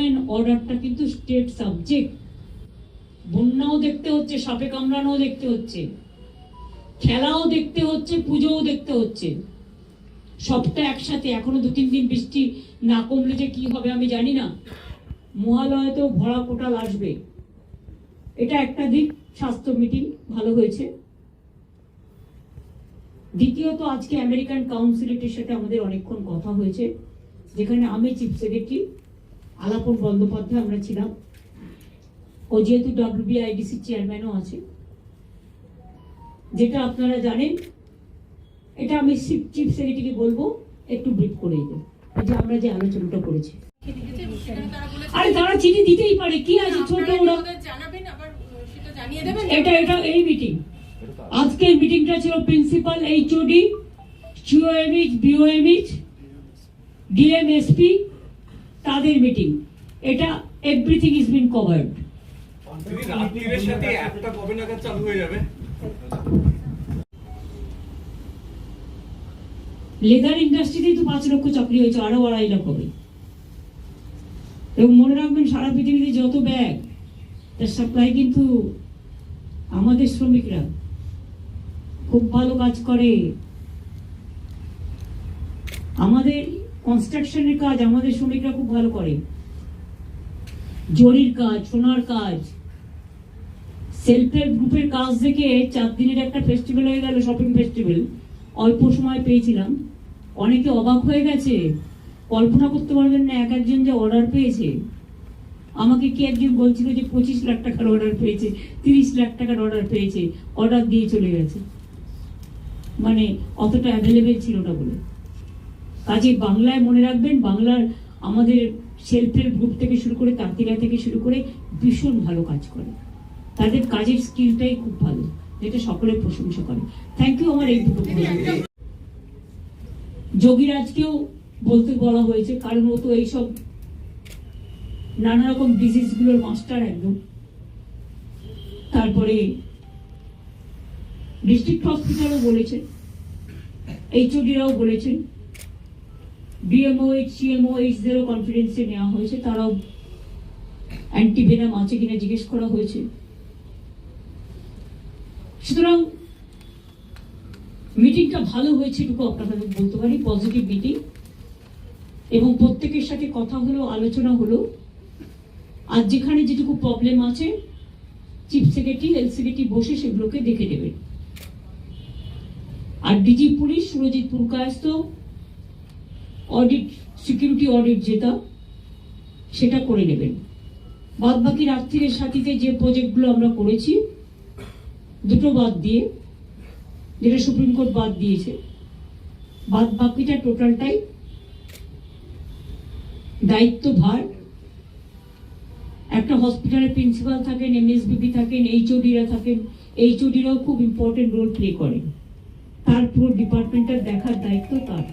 And অর্ডারটা কিন্তু state subject বন্যাও দেখতে হচ্ছে, সাপে কামড়ানোও দেখতে হচ্ছে। খেলাও দেখতে হচ্ছে, পুজোও দেখতে হচ্ছে। সবটা একসাথে, এখনও দু তিন দিন বৃষ্টি না কমলে যে কি হবে আমি জানি না। মহালয়াতেও ভরা কোটাল আসবে। এটা একটা দিক, স্বাস্থ্য মিটিং, ভালো হয়েছে। দ্বিতীয়ত, আজকে আমেরিকান কাউন্সিলেটের সাথে আমাদের অনেকক্ষণ কথা হয়েছে, যেখানে আমি চিফ সেক্রেটারি আলাপন বন্দ্যোপাধ্যায় আমরা ছিলাম। ও যেহেতু ডব্লিউবিআইডিসি চেয়ারম্যানও আছে। যেটা আপনারা জানেন এটা আমি চিফ সেক্রেটারিকে বলব একটু ব্রিফ করে দিতে যে আমরা যে আলোচনাটা করেছি। আরে তারা চিঠি দিতেই পারে কি আছে? ছোট ওরা এটা এটা এই মিটিং আজকের মিটিংটা ছিল principal HOD COMH BOMH D M S P তাদের মিটিং এটা everything is been covered leather ইন্ডাস্ট্রিতেই তো পাঁচ লক্ষ চাকরি হয়েছে আরও আড়াই লাখ হবে। এবং মনে রাখবেন সারা পৃথিবীতে যত ব্যাগ তার সাপ্লাই কিন্তু আমাদের শ্রমিকরা খুব ভালো কাজ করে। আমাদের কনস্ট্রাকশনের কাজ আমাদের শ্রমিকরা খুব ভালো করে। জরির কাজ, সোনার কাজ সেলফ হেল্প গ্রুপের কাজ দেখে চার দিনের একটা ফেস্টিভ্যাল হয়ে গেল শপিং ফেস্টিভ্যাল অল্প সময় পেয়েছিলাম। অনেকে অবাক হয়ে গেছে, কল্পনা করতে পারবেন না, এক একজন যে অর্ডার পেয়েছে। আমাকে কি একজন বলছিল যে পঁচিশ লাখ টাকার অর্ডার পেয়েছে, তিরিশ লাখ টাকার অর্ডার পেয়েছে অর্ডার দিয়ে চলে গেছে। মানে অতটা অ্যাভেলেবেল ছিল না বলে। কাজে বাংলায় মনে রাখবেন বাংলার আমাদের সেলফ হেল্প গ্রুপ থেকে শুরু করে তাঁতিরা থেকে শুরু করে ভীষণ ভালো কাজ করে। তাদের কাজের স্কিলটাই খুব ভালো যেটা সকলে প্রশংসা করে। থ্যাংক ইউ আমার এই দুটো। যোগীরাজকেও বলতে বলা হয়েছে কারণ ও তো এইসব নানা রকম ডিজিজগুলোর মাস্টার একদম তারপরে ডিস্ট্রিক্ট হসপিটালও বলেছেন এইচওডিরাও বলেছেন ডিএমও এইচ সিএমও এইচদেরও কনফিডেন্সে নেওয়া হয়েছে। তারাও অ্যান্টিভেনাম আছে কিনা জিজ্ঞেস করা হয়েছে। সুতরাং মিটিংটা ভালো হয়েছে এটুকু আপনাদের বলতে পারি, পজিটিভ মিটিং। এবং প্রত্যেকের সাথে কথা হলো, আলোচনা হলো। আর যেখানে যেটুকু প্রবলেম আছে চিফ সেক্রেটারি এলসিবিটি বসে সেগুলোকে দেখে নেবেন। আর DG police, Surajit Purkayastha audit security audit যেটা, সেটা করে নেবেন। বাদ বাকি রাত্রির সাথীতে যে প্রজেক্টগুলো আমরা করেছি, দুটো বাদ দিয়ে, যেটা সুপ্রিম কোর্ট বাদ দিয়েছে বাদ বাকিটা টোটালটাই দায়িত্ব ভার একটা হসপিটালের প্রিন্সিপাল থাকেন এমএসবিপি থাকেন এইচওডিরা থাকেন এইচওডিরাও খুব ইম্পর্টেন্ট রোল প্লে করেন। তার পুরো ডিপার্টমেন্টের দেখার দায়িত্ব তার।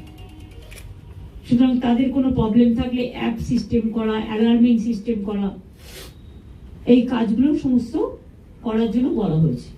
সুতরাং তাদের কোনো প্রবলেম থাকলে অ্যাপ সিস্টেম করা অ্যালার্মিং সিস্টেম করা, এই কাজগুলো সমস্ত করার জন্য বলা হয়েছে।